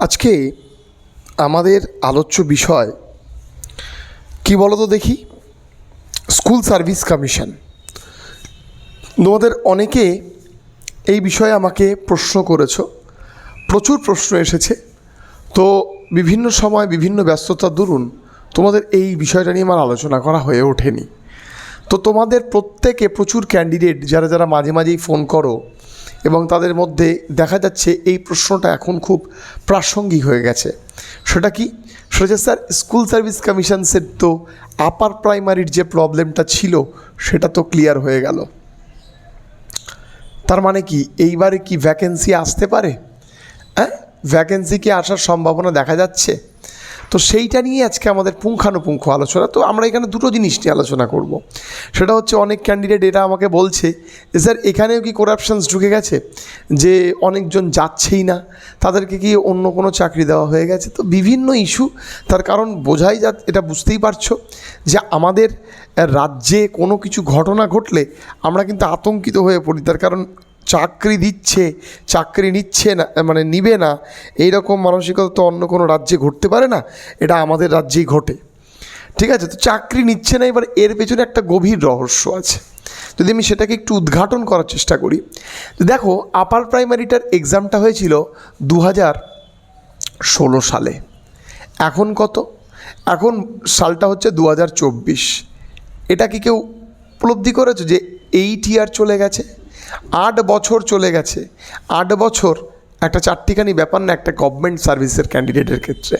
আজকে আমাদের আলোচ্য বিষয় কি বলো তো দেখি? School service commission. তোমাদের অনেকে এই বিষয়ে আমাকে প্রশ্ন করেছ, প্রচুর প্রশ্ন এসেছে। তো বিভিন্ন সময় বিভিন্ন ব্যস্ততার দরুন তোমাদের এই বিষয়টা নিয়ে আমার আলোচনা করা হয়ে ওঠেনি। তো তোমাদের প্রত্যেকে প্রচুর ক্যান্ডিডেট যারা যারা মাঝে মাঝেই ফোন করো এবং তাদের মধ্যে দেখা যাচ্ছে এই প্রশ্নটা এখন খুব প্রাসঙ্গিক হয়ে গেছে। সেটা কি? সেটা স্যার, স্কুল সার্ভিস কমিশনসের তো আপার প্রাইমারির যে প্রবলেমটা ছিল, সেটা তো ক্লিয়ার হয়ে গেল। তার মানে কি, এইবারে কি ভ্যাকেন্সি আসতে পারে? হ্যাঁ? ভ্যাকেন্সি কি আসার সম্ভাবনা দেখা যাচ্ছে? তো সেইটা নিয়ে আজকে আমাদের পুঙ্খানুপুঙ্খ আলোচনা। তো আমরা এখানে দুটো জিনিস নিয়ে আলোচনা করব। সেটা হচ্ছে অনেক ক্যান্ডিডেট এটা আমাকে বলছে যে, স্যার, এখানেও কি করাপশানস ঢুকে গেছে? যে অনেকজন যাচ্ছেই না। তাদেরকে কি অন্য কোনো চাকরি দেওয়া হয়ে গেছে? তো বিভিন্ন ইস্যু। তার কারণ বোঝাই যা, এটা বুঝতেই পারছ যে আমাদের রাজ্যে কোনো কিছু ঘটনা ঘটলে আমরা কিন্তু আতঙ্কিত হয়ে পড়ি। তার কারণ চাকরি দিচ্ছে, চাকরি নিচ্ছে না মানে নিবে না এই রকম মানসিকতা তো অন্য কোনো রাজ্যে ঘটতে পারে না, এটা আমাদের রাজ্যেই ঘটে। ঠিক আছে, তো চাকরি নিচ্ছে না, এবার এর পেছনে একটা গভীর রহস্য আছে। যদি আমি সেটাকে একটু উদ্ঘাটন করার চেষ্টা করি দেখো, আপার প্রাইমারিটার এক্সামটা হয়েছিল দু হাজার ষোলো সালে। এখন কত? এখন সালটা হচ্ছে দু হাজার চব্বিশ। এটা কি কেউ উপলব্ধি করেছ যে এইট ইয়ার চলে গেছে? আট বছর চলে গেছে। আট বছর একটা চারটিখানি ব্যাপার না, একটা গভর্নমেন্ট সার্ভিসের ক্যান্ডিডেটের ক্ষেত্রে।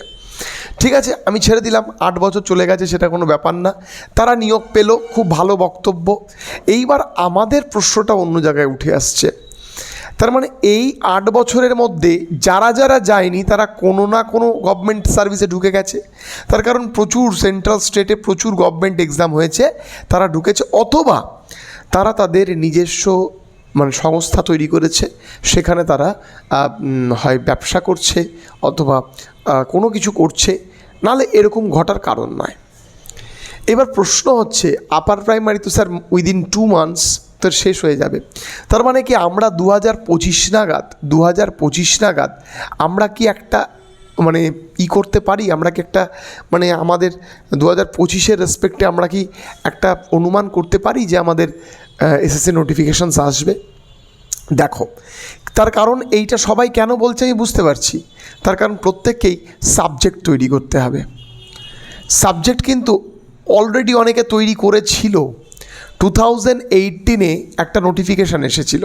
ঠিক আছে, আমি ছেড়ে দিলাম, আট বছর চলে গেছে, সেটা কোনো ব্যাপার না। তারা নিয়োগ পেল, খুব ভালো বক্তব্য। এইবার আমাদের প্রশ্নটা অন্য জায়গায় উঠে আসছে। তার মানে এই আট বছরের মধ্যে যারা যারা যায়নি, তারা কোনো না কোনো গভর্নমেন্ট সার্ভিসে ঢুকে গেছে। তার কারণ প্রচুর সেন্ট্রাল স্টেটে প্রচুর গভর্নমেন্ট এক্সাম হয়েছে, তারা ঢুকেছে, অথবা তারা তাদের নিজস্ব মানে সংস্থা তৈরি করেছে, সেখানে তারা হয় ব্যবসা করছে অথবা কোনো কিছু করছে, নালে এরকম ঘটার কারণ নয় এবার প্রশ্ন হচ্ছে আপার প্রাইমারি তো স্যার উইদিন টু মান্থস তো শেষ হয়ে যাবে। তার মানে কি আমরা দু হাজার পঁচিশ নাগাদ দু হাজার পঁচিশ নাগাদ আমরা কি একটা মানে ই করতে পারি? আমরা কি একটা মানে আমাদের দু হাজার পঁচিশের রেসপেক্টে আমরা কি একটা অনুমান করতে পারি যে আমাদের এসএসসি নোটিফিকেশানস আসবে? দেখো, তার কারণ এইটা সবাই কেন বলছে আমি বুঝতে পারছি। তার কারণ প্রত্যেককেই সাবজেক্ট তৈরি করতে হবে। সাবজেক্ট কিন্তু অলরেডি অনেকে তৈরি করেছিল। টু থাউজেন্ড এইটিনে একটা নোটিফিকেশান এসেছিল।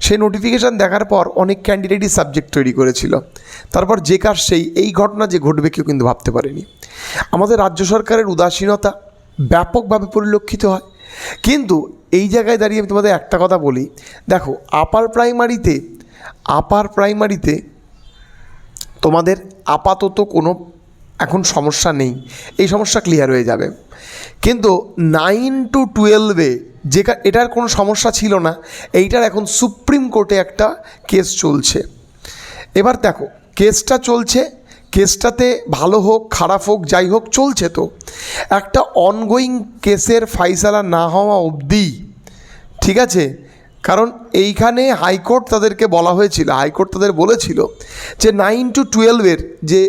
সেই নোটিফিকেশান দেখার পর অনেক ক্যান্ডিডেটই সাবজেক্ট তৈরি করেছিল। তারপর যে কার সেই, এই ঘটনা যে ঘটবে কেউ কিন্তু ভাবতে পারেনি। আমাদের রাজ্য সরকারের উদাসীনতা ব্যাপকভাবে পরিলক্ষিত হয়। কিন্তু এই জায়গায় দাঁড়িয়ে আমি তোমাদের একটা কথা বলি। দেখো আপার প্রাইমারিতে আপার প্রাইমারিতে তোমাদের আপাতত কোনো এখন সমস্যা নেই। এই সমস্যা ক্লিয়ার হয়ে যাবে। কিন্তু নাইন টু টুয়েলভে যে এটার কোনো সমস্যা ছিল না, এইটার এখন সুপ্রিম কোর্টে একটা কেস চলছে। এবার দেখো কেসটা চলছে কেসটাতে ভালো হোক, খারাপ হোক, যাই হোক, চলছে তো। একটা অনগোয়িং কেসের ফাইসালা না হওয়া অবধি, ঠিক আছে কারণ এইখানে হাইকোর্ট তাদেরকে বলা হয়েছিল, হাইকোর্ট তাদের বলেছিল যে নাইন টু টুয়েলভের যে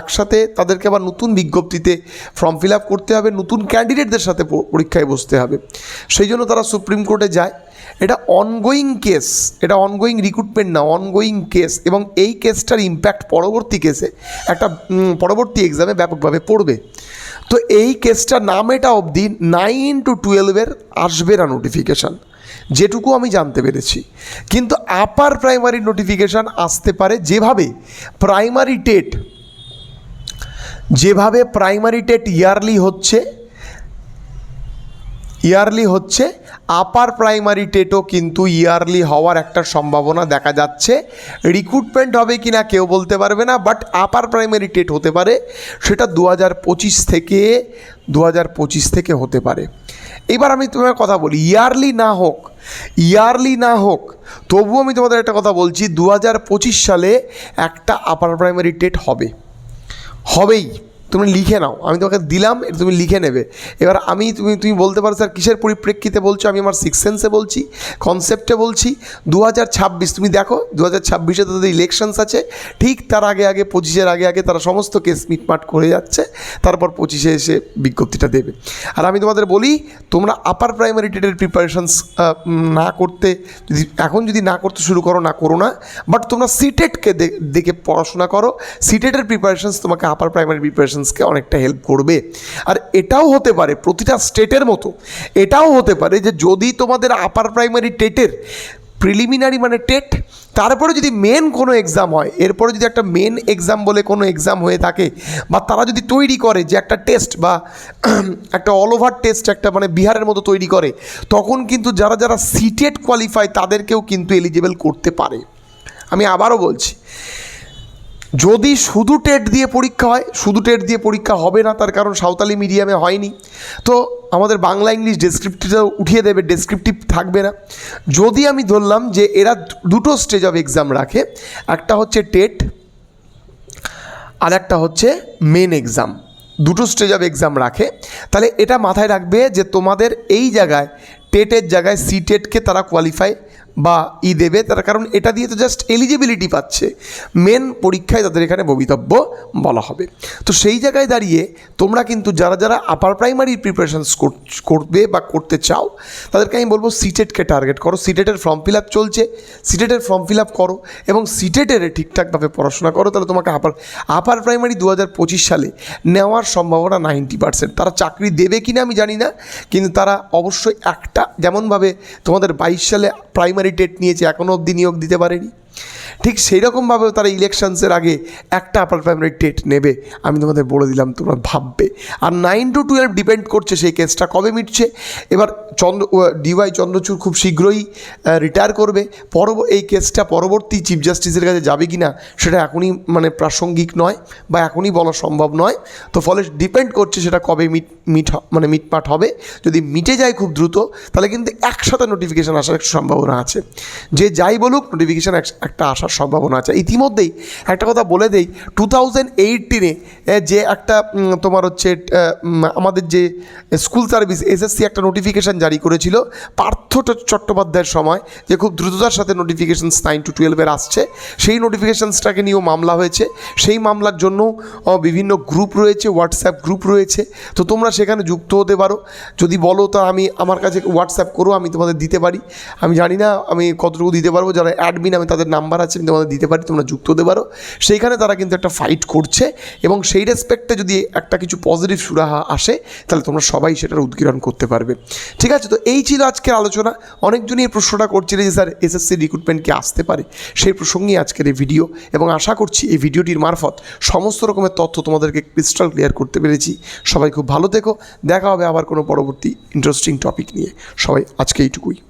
একসাথে তাদেরকে আবার নতুন বিজ্ঞপ্তিতে ফর্ম ফিল আপ করতে হবে, নতুন ক্যান্ডিডেটদের সাথে পরীক্ষায় বসতে হবে। সেই জন্য তারা সুপ্রিম কোর্টে যায়। এটা অনগোয়িং কেস এটা অনগোয়িং রিক্রুটমেন্ট না অনগোয়িং কেস এবং এই কেসটার ইম্প্যাক্ট পরবর্তী কেসে একটা পরবর্তী এক্সামে ব্যাপকভাবে পড়বে। তো এই কেসটা নামেটা অবধি নাইন টু টুয়েলভের আসবে না নোটিফিকেশান যেটুকু আমি জানতে পেরেছি। কিন্তু আপার প্রাইমারি নোটিফিকেশান আসতে পারে যেভাবে প্রাইমারি টেট যেভাবে প্রাইমারি টেট ইয়ারলি হচ্ছে ইয়ারলি হচ্ছে আপার প্রাইমারি টেটও কিন্তু ইয়ারলি হওয়ার একটা সম্ভাবনা দেখা যাচ্ছে। রিক্রুটমেন্ট হবে কি না কেউ বলতে পারবে না বাট আপার প্রাইমারি টেট হতে পারে, সেটা দু হাজার পঁচিশ থেকে দু হাজার পঁচিশ থেকে হতে পারে। এবার আমি তোমার কথা বলি ইয়ারলি না হোক ইয়ারলি না হোক, তবুও আমি তোমাদের একটা কথা বলছি দু হাজার পঁচিশ সালে একটা আপার প্রাইমারি টেট হবে। হবেই। তুমি লিখে নাও। আমি তোমাকে দিলাম, এটা তুমি লিখে নেবে। এবার আমি, তুমি তুমি বলতে পারো, স্যার, কিসের পরিপ্রেক্ষিতে বলছো? আমি আমার সিক্স সেন্সে বলছি কনসেপ্টে বলছি দু হাজার ছাব্বিশ, তুমি দেখো দু হাজার ছাব্বিশে তাদের ইলেকশনস আছে। ঠিক তার আগে আগে, পঁচিশের আগে আগে তারা সমস্ত কেস মিটমাট করে যাচ্ছে, তারপর পঁচিশে এসে বিজ্ঞপ্তিটা দেবে। আর আমি তোমাদের বলি, তোমরা আপার প্রাইমারি টেটের প্রিপারেশনস না করতে, যদি, এখন যদি না করতে শুরু করো, না করো না বাট তোমরা সিটেটকে দেখে পড়াশোনা করো। সিটেটের প্রিপারেশনস তোমাকে আপার প্রাইমারি প্রিপারেশনসকে অনেকটা হেল্প করবে। আর এটাও হতে পারে প্রতিটা স্টেটের মতো। এটাও হতে পারে যে যদি তোমাদের আপার প্রাইমারি টেটের প্রিলিমিনারি মানে টেট, তারপরে যদি মেন কোনো এক্সাম হয়, এরপরে যদি একটা মেন এক্সাম বলে কোনো এক্সাম হয়ে থাকে, বা তারা যদি তৈরি করে যে একটা টেস্ট বা একটা অল ওভার টেস্ট একটা মানে বিহারের মতো তৈরি করে, তখন কিন্তু যারা যারা সিটেট কোয়ালিফাই তাদেরকেও কিন্তু এলিজিবল করতে পারে। আমি আবারও বলছি যদি শুধু টেট দিয়ে পরীক্ষা হয়, শুধু টেট দিয়ে পরীক্ষা হবে না, তার কারণ সাঁওতালি মিডিয়ামে হয়নি। তো আমাদের বাংলা ইংলিশ ডেসক্রিপটিভটা উঠিয়ে দেবে ডেসক্রিপটিভ থাকবে না। যদি আমি ধরলাম যে এরা দুটো স্টেজ অফ এক্সাম রাখে, একটা হচ্ছে টেট আর একটা হচ্ছে মেন এক্সাম দুটো স্টেজ অফ এক্সাম রাখে। তাহলে এটা মাথায় রাখবে যে তোমাদের এই জায়গায়, টেটের জায়গায় সি টেটকে তারা কোয়ালিফাই বা ই দেবে তার কারণ এটা দিয়ে তো জাস্ট এলিজিবিলিটি পাচ্ছে। মেন পরীক্ষায় তাদের এখানে ভবিতব্য বলা হবে। তো সেই জায়গায় দাঁড়িয়ে তোমরা কিন্তু যারা যারা আপার প্রাইমারি প্রিপারেশনস করবে বা করতে চাও, তাদেরকে আমি বলব সিটেটকে টার্গেট করো। সিটেটের ফর্ম ফিল আপ চলছে। সিটেটের ফর্ম ফিল আপ করো এবং সিটেটের ঠিকঠাকভাবে পড়াশোনা করো, তাহলে তোমাকে আপার আপার প্রাইমারি দু হাজার পঁচিশ সালে নেওয়ার সম্ভাবনা নাইনটি পার্সেন্ট। তারা চাকরি দেবে কি না আমি জানি না, কিন্তু তারা অবশ্যই একটা, যেমনভাবে তোমাদের বাইশ সালে প্রাইমারি টেট নিয়েছে এখনও অবধি নিয়োগ দিতে পারেনি। ঠিক সেই রকমভাবেও তারা ইলেকশনসের আগে একটা আপার প্রাইমারি টেট নেবে। আমি তোমাদের বলে দিলাম, তোমরা ভাববে। আর নাইন টু টুয়েলভ ডিপেন্ড করছে সেই কেসটা কবে মিটছে। এবার চন্দ্র ডিওয়াই চন্দ্রচূড় খুব শীঘ্রই রিটায়ার করবে। পরব, এই কেসটা পরবর্তী চিফ জাস্টিসের কাছে যাবে কি না সেটা এখনই মানে প্রাসঙ্গিক নয় বা এখনই বলা সম্ভব নয়। তো ফলে ডিপেন্ড করছে সেটা কবে মিট মিট মানে মিটপাট হবে। যদি মিটে যায় খুব দ্রুত, তাহলে কিন্তু একসাথে নোটিফিকেশান আসার একটা সম্ভাবনা আছে। যে যাই বলুক নোটিফিকেশান একটা আসার সম্ভাবনা আছে। ইতিমধ্যেই একটা কথা বলে দেই টু থাউজেন্ড এইটিনে যে একটা তোমার হচ্ছে আমাদের যে স্কুল সার্ভিস এসএসসি একটা নোটিফিকেশান জারি করেছিল পার্থ চট্টোপাধ্যায়ের সময়, যে খুব দ্রুততার সাথে নোটিফিকেশানস নাইন টু টুয়েলভের আসছে। সেই নোটিফিকেশানসটাকে নিয়েও মামলা হয়েছে। সেই মামলার জন্য বিভিন্ন গ্রুপ রয়েছে হোয়াটসঅ্যাপ গ্রুপ রয়েছে। তো তোমরা সেখানে যুক্ত হতে পারো। যদি বলো, তা আমি আমার কাছে হোয়াটসঅ্যাপ করো, আমি তোমাদের দিতে পারি। আমি জানি না আমি কতটুকু দিতে পারব। যারা অ্যাডমিন আমি তাদের নাম্বার আছে আমি তোমাদের দিতে পারি, তোমরা যুক্ত হতে পারো। সেইখানে তারা কিন্তু একটা ফাইট করছে এবং সেই রেসপেক্টে যদি একটা কিছু পজিটিভ সুরাহা আসে, তাহলে তোমরা সবাই সেটার উদ্গীরণ করতে পারবে। ঠিক আছে? তো এই ছিল আজকের আলোচনা। অনেকজনই এই প্রশ্নটা করছিলে যে, স্যার এসএসসি রিক্রুটমেন্ট কি আসতে পারে? সেই প্রসঙ্গেই আজকের এই ভিডিও এবং আশা করছি এই ভিডিওটির মারফত সমস্ত রকমের তথ্য তোমাদেরকে ক্রিস্টাল ক্লিয়ার করতে পেরেছি। সবাই খুব ভালো থেকো। দেখা হবে আবার কোনো পরবর্তী ইন্টারেস্টিং টপিক নিয়ে। সবাই আজকে এইটুকুই।